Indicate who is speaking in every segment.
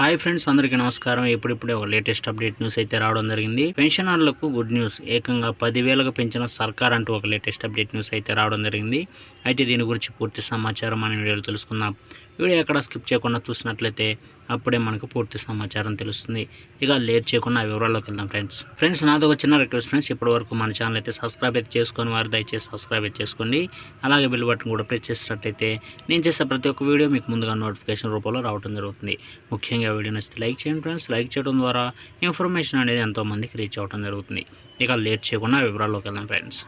Speaker 1: Hi friends అందరికీ నమస్కారం. ఇప్పుడిప్పుడే ఒక లేటెస్ట్ అప్డేట్ న్యూస్ అయితే రావడం జరిగింది. పెన్షనర్లకు గుడ్ న్యూస్. ఏకంగా పదివేలకు పెంచిన సర్కార్ అంటూ ఒక లేటెస్ట్ అప్డేట్ న్యూస్ అయితే రావడం జరిగింది. అయితే దీని గురించి పూర్తి సమాచారం మన వీడియోలో తెలుసుకుందాం. వీడియో ఎక్కడ స్కిప్ చేయకుండా చూసినట్లయితే అప్పుడే మనకు పూర్తి సమాచారం తెలుస్తుంది. ఇక లేట్ చేయకుండా ఆ వివరాల్లోకి వెళ్దాం ఫ్రెండ్స్. ఫ్రెండ్స్ నాదొక చిన్న రిక్వెస్ట్ ఫ్రెండ్స్. ఇప్పటి వరకు మన ఛానల్ అయితే సబ్స్క్రైబ్ అయితే చేసుకొని వారు దయచేసి సబ్స్క్రైబ్ అయితే చేసుకోండి. అలాగే బిల్ బటన్ కూడా ప్రెస్ చేసినట్టయితే నేను చేసే ప్రతి ఒక్క వీడియో మీకు ముందుగా నోటిఫికేషన్ రూపంలో రావడం జరుగుతుంది. ముఖ్యంగా వీడియో నచ్చితే లైక్ చేయండి ఫ్రెండ్స్. లైక్ చేయడం ద్వారా ఇన్ఫర్మేషన్ అనేది ఎంతోమందికి రీచ్ అవ్వడం జరుగుతుంది. ఇక లేట్ చేయకుండా వివరాల్లోకి వెళ్దాం ఫ్రెండ్స్.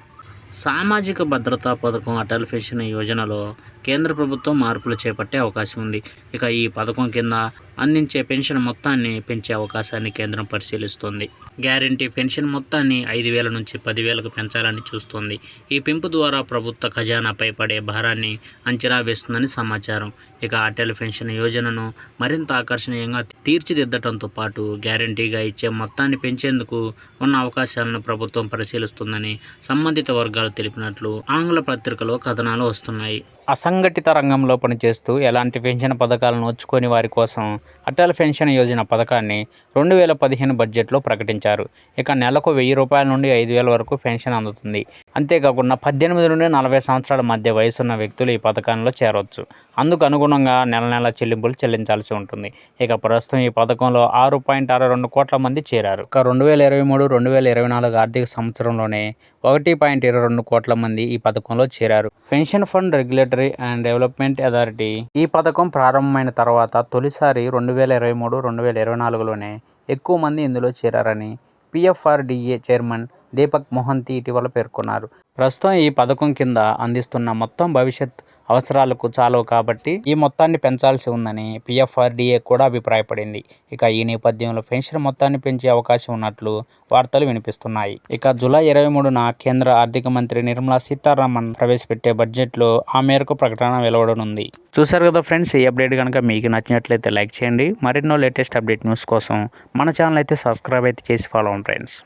Speaker 1: సామాజిక భద్రతా పథకం అటల్ పెన్షన్ యోజనలో కేంద్ర ప్రభుత్వం మార్పులు చేపట్టే అవకాశం ఉంది. ఇక ఈ పథకం కింద అందించే పెన్షన్ మొత్తాన్ని పెంచే అవకాశాన్ని కేంద్రం పరిశీలిస్తోంది. గ్యారంటీ పెన్షన్ మొత్తాన్ని ఐదు వేల నుంచి పదివేలకు పెంచాలని చూస్తోంది. ఈ పెంపు ద్వారా ప్రభుత్వ ఖజానాపై పడే భారాన్ని అంచనా వేస్తుందని సమాచారం. ఇక అటల్ పెన్షన్ యోజనను మరింత ఆకర్షణీయంగా తీర్చిదిద్దటంతో పాటు గ్యారంటీగా ఇచ్చే మొత్తాన్ని పెంచేందుకు ఉన్న అవకాశాలను ప్రభుత్వం పరిశీలిస్తుందని సంబంధిత వర్గాలు తెలిపినట్లు ఆంగ్ల పత్రికలో కథనాలు వస్తున్నాయి. అసంఘటిత రంగంలో పనిచేస్తూ ఎలాంటి పెన్షన్ పథకాలను నోచుకొని వారి కోసం అటల్ పెన్షన్ యోజన పథకాన్ని రెండు వేల పదిహేను బడ్జెట్లో ప్రకటించారు. ఇక నెలకు వెయ్యి రూపాయల నుండి ఐదు వేల వరకు పెన్షన్ అందుతుంది. అంతేకాకుండా పద్దెనిమిది నుండి నలభై సంవత్సరాల మధ్య వయసున్న వ్యక్తులు ఈ పథకంలో చేరవచ్చు అందుకు అనుగుణంగా నెల నెల చెల్లింపులు చెల్లించాల్సి ఉంటుంది. ఇక ప్రస్తుతం ఈ పథకంలో ఆరు పాయింట్ అరవై రెండు కోట్ల మంది చేరారు. ఇక రెండు వేల ఇరవై మూడు రెండు వేల ఇరవై నాలుగు ఆర్థిక సంవత్సరంలోనే ఒకటి పాయింట్ ఇరవై రెండు కోట్ల మంది ఈ పథకంలో చేరారు. Pension fund regulator and development authority ఈ పథకం ప్రారంభమైన తర్వాత తొలిసారి రెండు వేల ఇరవై మూడు రెండు వేల ఇరవై నాలుగులోనే ఎక్కువ మంది ఇందులో చేరారని పిఎఫ్ఆర్డిఏ చైర్మన్ దీపక్ మొహంతి ఇటీవల పేర్కొన్నారు. ప్రస్తుతం ఈ పథకం కింద అందిస్తున్న మొత్తం భవిష్యత్ అవసరాలకు చాలవు కాబట్టి ఈ మొత్తాన్ని పెంచాల్సి ఉందని పిఎఫ్ఆర్డీఏ కూడా అభిప్రాయపడింది. ఇక ఈ నేపథ్యంలో పెన్షన్ మొత్తాన్ని పెంచే అవకాశం ఉన్నట్లు వార్తలు వినిపిస్తున్నాయి. ఇక జూలై ఇరవై మూడున కేంద్ర ఆర్థిక మంత్రి నిర్మలా సీతారామన్ ప్రవేశపెట్టే బడ్జెట్లో ఆ మేరకు ప్రకటన వెలువడనుంది. చూశారు కదా ఫ్రెండ్స్ ఈ అప్డేట్ కనుక మీకు నచ్చినట్లయితే లైక్ చేయండి. మరెన్నో లేటెస్ట్ అప్డేట్ న్యూస్ కోసం మన ఛానల్ అయితే సబ్స్క్రైబ్ అయితే చేసి ఫాలో అవ్వండి ఫ్రెండ్స్.